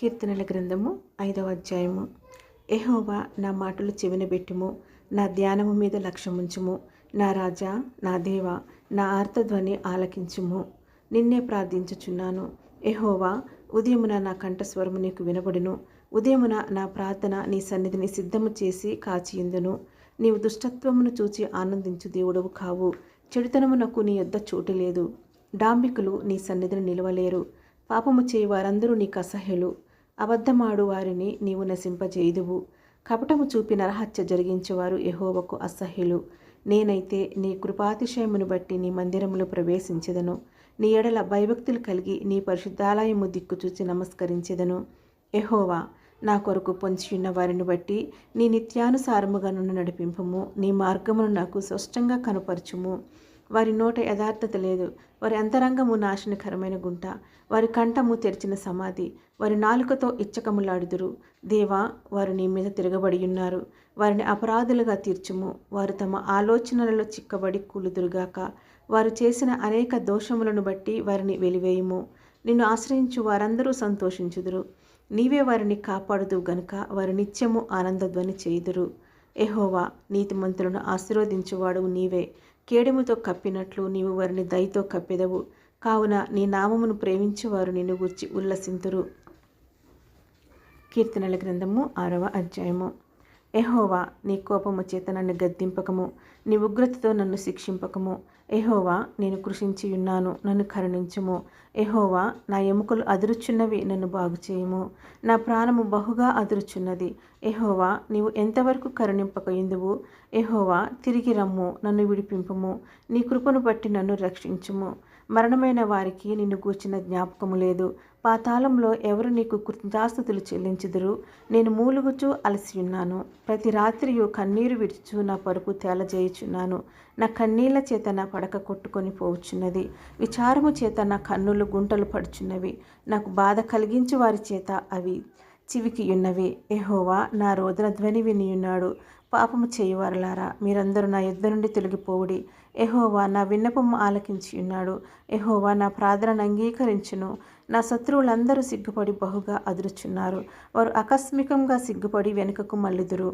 కీర్తనల గ్రంథము ఐదవ అధ్యాయము. ఎహోవా నా మాటలు చెవిన పెట్టుము నా ధ్యానము మీద లక్ష్యముంచుము. నా రాజా నా దేవ నా ఆర్తధ్వని ఆలకించుము. నిన్నే ప్రార్థించుచున్నాను. ఎహోవా ఉదయమున నా కంఠస్వరము నీకు వినబడును. ఉదయమున నా ప్రార్థన నీ సన్నిధిని సిద్ధము చేసి కాచియుందును. నీవు దుష్టత్వమును చూచి ఆనందించు దేవుడవు కావు. చెడుతనమునకు నీ యొద్ద చోటు లేదు. డాంబికులు నీ సన్నిధిని నిలవలేరు. పాపము చేయి వారందరూ నీకు అసహ్యులు. అబద్ధమాడు వారిని నీవు నశింపజేయుదువు. కపటము చూపి నరహత్య జరిగించేవారు యహోవకు అసహ్యులు. నేనైతే నీ కృపాతిశయమును బట్టి నీ మందిరములో ప్రవేశించెదను. నీ ఎడల భయభక్తులు కలిగి నీ పరిశుద్ధాలయము దిక్కు చూసి నమస్కరించెదను. ఎహోవా నా కొరకు పొంచియున్న వారిని బట్టి నీ నిత్యానుసారముగా నన్ను నడిపింపము. నీ మార్గమును నాకు స్పష్టంగా కనుపరచుము. వారి నోట యథార్థత లేదు. వారి అంతరంగము నాశనకరమైన గుంట. వారి కంఠము తెరిచిన సమాధి. వారి నాలుకతో ఇచ్చకములాడుదురు. దేవా వారు నీ మీద తిరగబడి ఉన్నారు వారిని అపరాధులుగా తీర్చుము. వారు తమ ఆలోచనలలో చిక్కబడి కూలుదురుగాక. వారు చేసిన అనేక దోషములను బట్టి వారిని వెలివేయుము. నిన్ను ఆశ్రయించు వారందరూ సంతోషించుదురు. నీవే వారిని కాపాడుదు గనుక వారు నిత్యము ఆనందధ్వని చేయుదురు. ఎహోవా నీతిమంతులను ఆశీర్వదించువాడు నీవే. కేడెముతో కప్పినట్లు నీవు వారిని దయతో కప్పెదవు. కావున నీ నామమును ప్రేమించేవారు నిన్ను గుర్చి ఉల్లసింతురు. కీర్తనల గ్రంథము ఆరవ అధ్యాయము. ఎహోవా నీ కోపము చేత నన్ను గద్దింపకము. నీ ఉగ్రతతో నన్ను శిక్షింపకము. ఎహోవా నేను కృషించి ఉన్నాను నన్ను కరుణించుము. ఎహోవా నా ఎముకలు అదురుచున్నవి నన్ను బాగు చేయము నా ప్రాణము బహుగా అదురుచున్నది. ఎహోవా నీవు ఎంతవరకు కరుణింపక ఎందువు ఎహోవా తిరిగి రమ్ము నన్ను విడిపింపము. నీ కృపను బట్టి నన్ను రక్షించుము. మరణమైన వారికి నిన్ను కూర్చిన జ్ఞాపకము లేదు. పాతాళంలో ఎవరు నీకు కృతజ్ఞాస్తుతులు చెల్లించుదురు? నేను మూలుగుచూ అలసి ఉన్నాను. ప్రతి రాత్రియు కన్నీరు విడుచు నా పరుపు తేలజేయుచున్నాను నా కన్నీళ్ళ చేత నా పడక కొట్టుకొని పోవుచున్నది. విచారము చేత నా కన్నులు గుంటలు పడుచున్నవి. నాకు బాధ కలిగించు వారి చేత అవి చివికియున్నవి. ఎహోవా నా రోదన ధ్వని వినియున్నాడు. పాపము చేయువారులారా మీరందరూ నా యుద్ధ నుండి తొలగిపోవుడి. ఎహోవా నా విన్నపము ఆలకించి ఉన్నాడు. ఎహోవా నా ప్రార్థనను అంగీకరించును. నా శత్రువులందరూ సిగ్గుపడి బహుగా అదురుచున్నారు. వారు ఆకస్మికంగా సిగ్గుపడి వెనుకకు మల్లుదురు